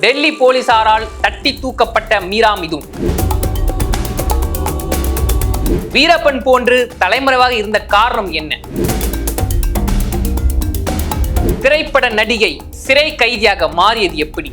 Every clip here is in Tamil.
டெல்லி போலீசாரால் தட்டி தூக்கப்பட்ட மீரா மிதுன். வீரப்பன் போன்று தலைமறைவாக இருந்த காரணம் என்ன? திரைப்பட நடிகை சிறை கைதியாக மாறியது எப்படி?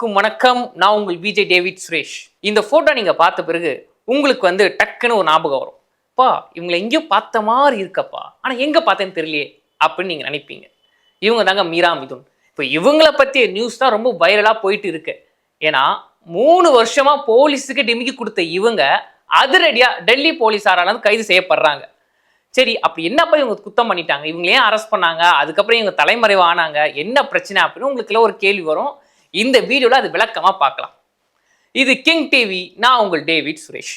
வணக்கம். நான் உங்கள் விஜய் டேவிட் சுரேஷ். இந்த போட்டோ நீங்க பார்த்த பிறகு உங்களுக்கு வந்து டக்குன்னு ஒரு ஞாபகம் வரும். பா இவங்களை எங்கேயோ பார்த்த மாதிரி இருக்கப்பா. ஆனா எங்க பார்த்தேன்னு தெரியலையே அப்படின்னு நீங்க நினைப்பீங்க. இவங்க தாங்க மீரா மிதுன். இப்போ இவங்களை பத்திய நியூஸ் தான் ரொம்ப வைரலா போயிட்டு இருக்கு. ஏன்னா மூணு வருஷமா போலீஸுக்கு டிமிக்கி கொடுத்த இவங்க அதிரடியா டெல்லி போலீஸாரால கைது செய்யப்படுறாங்க. சரி அப்படி என்னப்பா இவங்க குத்தம் பண்ணிட்டாங்க? இவங்க ஏன் அரெஸ்ட் பண்ணாங்க? அதுக்கப்புறம் இவங்க தலைமறைவு ஆனாங்க என்ன பிரச்சனை அப்படின்னு உங்களுக்குள்ள ஒரு கேள்வி வரும். இந்த வீடியோவில் அது விளக்கமாக பார்க்கலாம். இது கிங் டிவி நான் உங்கள் டேவிட் சுரேஷ்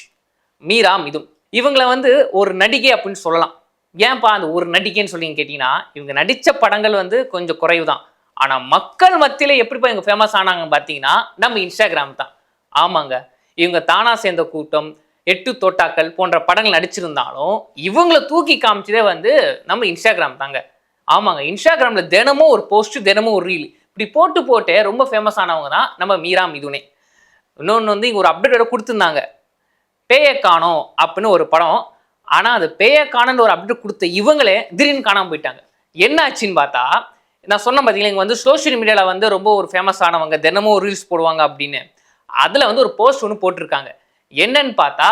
மீரா மிதுன். இவங்களை வந்து ஒரு நடிகை அப்படின்னு சொல்லலாம். ஏன்பா அந்த ஒரு நடிகைன்னு சொல்லி கேட்டிங்கன்னா இவங்க நடித்த படங்கள் வந்து கொஞ்சம் குறைவு தான் ஆனால் மக்கள் மத்தியில் எப்படிப்பா இவங்க ஃபேமஸ் ஆனாங்க பார்த்தீங்கன்னா நம்ம இன்ஸ்டாகிராம் தான். ஆமாங்க. இவங்க தானா சேர்ந்த கூட்டம் எட்டு தோட்டாக்கள் போன்ற படங்கள் நடிச்சிருந்தாலும் இவங்களை தூக்கி காமிச்சதே வந்து நம்ம இன்ஸ்டாகிராம் தாங்க. ஆமாங்க. இன்ஸ்டாகிராமில் தினமும் ஒரு போஸ்ட்டு தினமும் ஒரு ரீல் இப்படி போட்டு போட்டு ரொம்ப ஃபேமஸ் ஆனவங்க தான் நம்ம மீரா மிதுனே. இன்னொன்று வந்து இங்கே ஒரு அப்டேட்டோட கொடுத்துருந்தாங்க. பேயை காணோம் அப்படின்னு ஒரு படம். ஆனால் அது பேய காணோன்னு ஒரு அப்டேட் கொடுத்த இவங்களே திடீர்னு காணாமல் போயிட்டாங்க. என்ன ஆச்சுன்னு பார்த்தா நான் சொன்ன பார்த்தீங்களா இங்கே வந்து சோஷியல் மீடியாவில் வந்து ரொம்ப ஒரு ஃபேமஸ் ஆனவங்க தினமும் ரீல்ஸ் போடுவாங்க அப்படின்னு. அதில் வந்து ஒரு போஸ்ட் ஒன்று போட்டிருக்காங்க. என்னன்னு பார்த்தா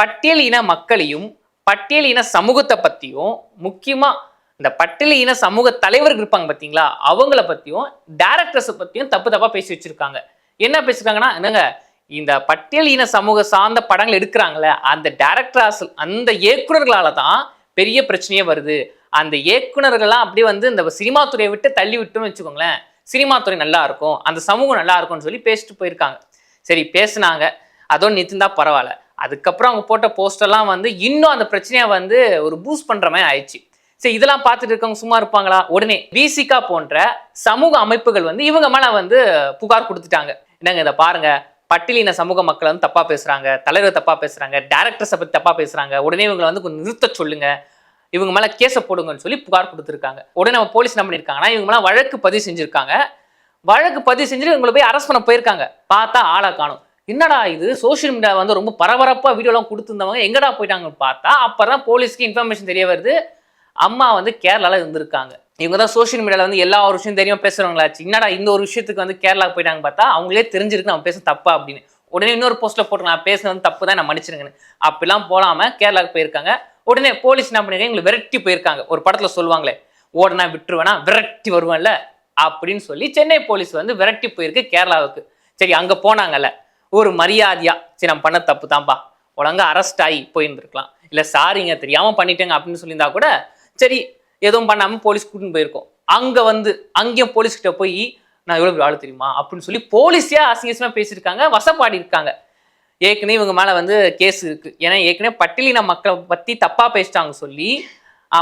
பட்டியல் இன மக்களையும் பட்டியல் இன சமூகத்தை பற்றியும் முக்கியமாக இந்த பட்டியல் இன சமூக தலைவர்கள் இருப்பாங்க பார்த்தீங்களா அவங்கள பற்றியும் டேரக்டர்ஸை பற்றியும் தப்பு தப்பாக பேசி வச்சுருக்காங்க. என்ன பேசியிருக்காங்கன்னா என்னங்க இந்த பட்டியல் இன சமூக சார்ந்த படங்கள் எடுக்கிறாங்களே அந்த டேரக்டர்ஸ் அந்த இயக்குனர்களால தான் பெரிய பிரச்சனையே வருது. அந்த இயக்குனர்கள்லாம் அப்படியே வந்து இந்த சினிமா துறையை விட்டு தள்ளி விட்டுன்னு வச்சுக்கோங்களேன். சினிமா துறை நல்லா இருக்கும் அந்த சமூகம் நல்லா இருக்கும்னு சொல்லி பேசிட்டு போயிருக்காங்க. சரி பேசுனாங்க. அதோட நிறுத்திருந்தா பரவாயில்ல. அதுக்கப்புறம் அவங்க போட்ட போஸ்டர்லாம் வந்து இன்னும் அந்த பிரச்சனையை வந்து ஒரு பூஸ்ட் பண்ணுற மாதிரி ஆயிடுச்சு. சரி இதெல்லாம் பார்த்துட்டு இருக்கவங்க சும்மா இருப்பாங்களா? உடனே விசிகா போன்ற சமூக அமைப்புகள் வந்து இவங்க மேல வந்து புகார் கொடுத்துட்டாங்க. என்னங்க இதை பாருங்க. பட்டியலின சமூக மக்கள் வந்து தப்பா பேசுறாங்க. தலைவர் தப்பா பேசுறாங்க. டேரக்டர்ஸை பத்தி தப்பா பேசுறாங்க. உடனே இவங்களை வந்து கொஞ்சம் நிறுத்த சொல்லுங்க. இவங்க மேல கேஸை போடுங்கன்னு சொல்லி புகார் கொடுத்துருக்காங்க. உடனே நம்ம போலீஸ் என்ன பண்ணியிருக்காங்கன்னா இவங்க மேல வழக்கு பதிவு செஞ்சிருக்காங்க. வழக்கு பதிவு செஞ்சுட்டு இவங்களை போய் அரெஸ்ட் பண்ண போயிருக்காங்க. பார்த்தா ஆளை காணும். என்னடா இது? சோஷியல் மீடியா வந்து ரொம்ப பரபரப்பாக வீடியோலாம் கொடுத்துருந்தவங்க எங்கடா போயிட்டாங்கன்னு பார்த்தா அப்போ தான் போலீஸ்க்கு இன்ஃபர்மேஷன் தெரிய வருது. அம்மா வந்து கேரளாவில் இருந்திருக்காங்க. இவங்க தான் சோஷியல் மீடியாவில் வந்து எல்லா ஒரு விஷயம் தெரியும் பேசுறவங்களாச்சு. என்னடா இந்த ஒரு விஷயத்துக்கு வந்து கேரளாவுக்கு போயிட்டாங்க பார்த்தா அவங்களே தெரிஞ்சிருக்கு நம்ம பேச தப்பா அப்படின்னு. உடனே இன்னொரு போஸ்ட்டில் போட்டு நான் பேசுனது வந்து தப்பு தான் நான் மன்னிச்சிருங்கன்னு. அப்படிலாம் போகாமல் கேரளாவுக்கு போயிருக்காங்க. உடனே போலீஸ் என்ன பண்ணிருக்காங்க எங்களை விரட்டி போயிருக்காங்க. ஒரு படத்தில் சொல்லுவாங்களே ஓடனா விட்டுருவேனா விரட்டி வருவேன்ல அப்படின்னு சொல்லி சென்னை போலீஸ் வந்து விரட்டி போயிருக்கு கேரளாவுக்கு. சரி அங்கே போனாங்கல்ல. ஒரு மரியாதையா சரி நம்ம பண்ண தப்பு தான்ப்பா ஒழுங்கா அரெஸ்ட் ஆகி போயிருந்துருக்கலாம். இல்லை சாரிங்க தெரியாமல் பண்ணிட்டேங்க அப்படின்னு சொல்லியிருந்தா கூட சரி எதுவும் பண்ணாமல் போலீஸ் கூட்டின்னு போயிருக்கோம். அங்கே வந்து அங்கேயும் போலீஸ் கிட்ட போய் நான் எவ்வளோ பெரிய தெரியுமா? அப்படின்னு சொல்லி போலீஸே அசிங்கசமாக பேசியிருக்காங்க வசப்பாடி இருக்காங்க. ஏற்கனவே இவங்க மேலே வந்து கேஸ் இருக்குது ஏன்னா ஏற்கனவே பட்டியலின மக்களை பற்றி தப்பாக பேசிட்டாங்க சொல்லி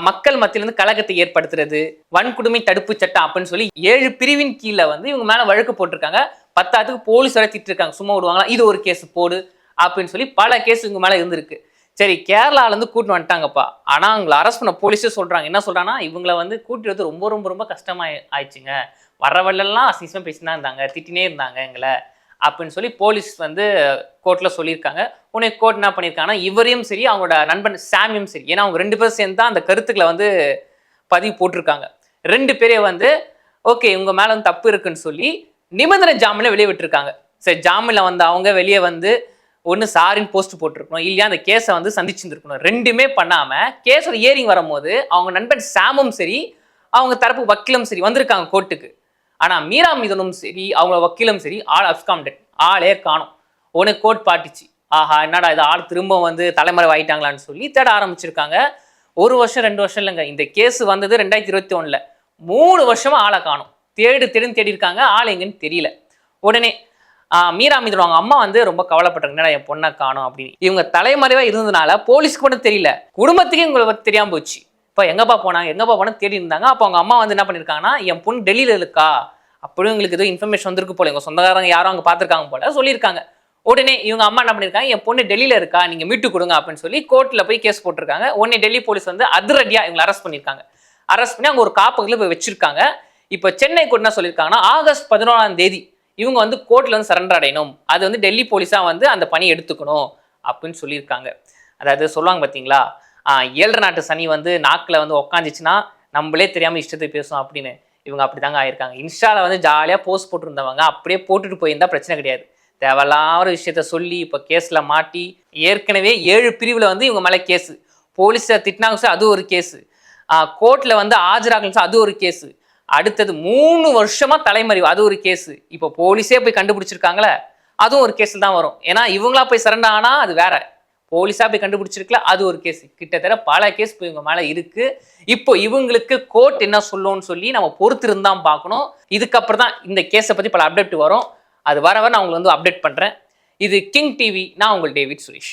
மக்கள் மத்தியில இருந்து கலகத்தை ஏற்படுத்துறது வன்கொடுமை தடுப்பு சட்டம் அப்படின்னு சொல்லி ஏழு பிரிவின் கீழே வந்து இவங்க மேலே வழக்கு போட்டிருக்காங்க. பத்தாத்துக்கு போலீஸ் வரை திட்டிருக்காங்க. சும்மா விடுவாங்களா? இது ஒரு கேஸ் போடு அப்படின்னு சொல்லி பல கேஸ் இவங்க மேலே இருந்திருக்கு. சரி கேரளாலேருந்து கூட்டு வந்துட்டாங்கப்பா. ஆனால் அவங்களை அரெஸ்ட் பண்ண போலீஸே சொல்கிறாங்க என்ன சொல்கிறாங்கன்னா இவங்களை வந்து கூட்டிட்டு வந்து ரொம்ப ரொம்ப ரொம்ப கஷ்டமாக ஆயிடுச்சுங்க. வர அசிசமாக பேசினா இருந்தாங்க திட்டினே இருந்தாங்க எங்களை அப்படின்னு சொல்லி போலீஸ் வந்து கோர்ட்டில் சொல்லியிருக்காங்க. உனக்கு கோர்ட் என்ன பண்ணியிருக்காங்கன்னா இவரையும் சரி அவங்களோட நண்பன் சாமியும் சரி ஏன்னா அவங்க ரெண்டு பேரும் சேர்ந்து தான் அந்த கருத்துக்களை வந்து பதிவு போட்டிருக்காங்க. ரெண்டு பேரையும் வந்து ஓகே இவங்க மேலே வந்து தப்பு இருக்குன்னு சொல்லி நிபந்தனை ஜாமீனில் வெளியே விட்டுருக்காங்க. சரி ஜாமீனில் வந்து அவங்க வெளியே வந்து ஒன்று சாரின்னு போஸ்ட் போட்டிருக்கணும் இல்லையா? அந்த கேஸை வந்து சந்திச்சிருந்துருக்கணும். ரெண்டுமே பண்ணாமல் கேஸோட ஏரிங் வரும்போது அவங்க நண்பன் சாமும் சரி அவங்க தரப்பு வக்கீலும் சரி வந்திருக்காங்க கோர்ட்டுக்கு ஆனால் மீரா மீதனும் சரி அவங்க வக்கீலும் சரி ஆள் அப்காம்டட் ஆளே காணும். உடனே கோர்ட் பாட்டுச்சு ஆஹா என்னடா இது ஆள் திரும்ப வந்து தலைமறை ஆயிட்டாங்களான்னு சொல்லி தேட ஆரம்பிச்சிருக்காங்க. ஒரு வருஷம் ரெண்டு வருஷம் இல்லைங்க. இந்த கேஸ் வந்தது ரெண்டாயிரத்தி இருபத்தி ஒன்றில் மூணு வருஷமாக ஆளை காணும். தேடு தேடுன்னு தேடி இருக்காங்க ஆள் எங்கன்னு தெரியல. உடனே மீரா மீது அவங்க அம்மா வந்து ரொம்ப கவலைப்பட்டாங்க. என்னடா என் பொண்ணை காணும் அப்படின்னு. இவங்க தலைமறைவா இருந்ததுனால போலீஸ்க்கு மட்டும் தெரியல. குடும்பத்துக்கே உங்களுக்கு தெரியாம போச்சு. இப்போ எங்கப்பா போனாங்க? எங்கப்பா போனா தேடி இருந்தாங்க. அப்போ அவங்க அம்மா வந்து என்ன பண்ணிருக்காங்கன்னா என் பொண்ணு டெல்லியில இருக்கா? அப்படியும் எங்களுக்கு ஏதோ இன்ஃபர்மேஷன் வந்திருக்கு போல. எங்க சொந்தக்காரங்க யாரும் அங்க பார்த்துருக்காங்க போல சொல்லியிருக்காங்க. உடனே இவங்க அம்மா என்ன பண்ணிருக்காங்க என் பொண்ணு டெல்லியில இருக்கா? நீங்க மீட்டு கொடுங்க அப்படின்னு சொல்லி கோர்ட்ல போய் கேஸ் போட்டிருக்காங்க. உடனே டெல்லி போலீஸ் வந்து அதிரடியா இவங்களை அரெஸ்ட் பண்ணிருக்காங்க அரெஸ்ட் பண்ணி அவங்க ஒரு காப்பகத்துல போய் வச்சிருக்காங்க. இப்போ சென்னை கூட என்ன சொல்லியிருக்காங்கன்னா ஆகஸ்ட் பதினோராம் தேதி இவங்க வந்து கோர்ட்ல வந்து சரண்டர் அடையணும். அது வந்து டெல்லி போலீஸா வந்து அந்த பணி எடுத்துக்கணும் அப்படின்னு சொல்லியிருக்காங்க. அதாவது சொல்லுவாங்க பார்த்தீங்களா ஏழரை நாட்டு சனி வந்து நாக்கில் வந்து உக்காந்துச்சுன்னா நம்மளே தெரியாமல் இஷ்டத்துக்கு பேசும் அப்படின்னு. இவங்க அப்படிதாங்க ஆயிருக்காங்க. இன்ஸ்டாவில் வந்து ஜாலியாக போஸ்ட் போட்டிருந்தவங்க. அப்படியே போட்டுட்டு போயிருந்தா பிரச்சனை கிடையாது. தேவையில்லாத விஷயத்த சொல்லி இப்போ கேஸில் மாட்டி ஏற்கனவே ஏழு பிரிவில் வந்து இவங்க மேலே கேஸு போலீஸை திட்டினாங்க சார் அது ஒரு கேஸு கோர்ட்டில் வந்து ஆஜராகணும் சார் அது ஒரு கேஸு அடுத்தது மூணு வருஷமா தலைமறைவு. அது ஒரு கேஸு. இப்போ போலீஸே போய் கண்டுபிடிச்சிருக்காங்களே அதுவும் ஒரு கேஸில் தான் வரும். ஏன்னா இவங்களா போய் சரண்டர் ஆனால் அது வேற. போலீஸா போய் கண்டுபிடிச்சிருக்கல அது ஒரு கேஸ். கிட்டத்தட்ட பல கேஸ் இப்போ இவங்க மேலே இருக்கு. இப்போ இவங்களுக்கு கோர்ட் என்ன சொல்லும்னு சொல்லி நம்ம பொறுத்திருந்தான் பார்க்கணும். இதுக்கப்புறம் தான் இந்த கேஸை பற்றி பல அப்டேட் வரும். அது வர வர நான் உங்களுக்கு வந்து அப்டேட் பண்ணுறேன் இது கிங் டிவி நான் உங்கள் டேவிட் சுரேஷ்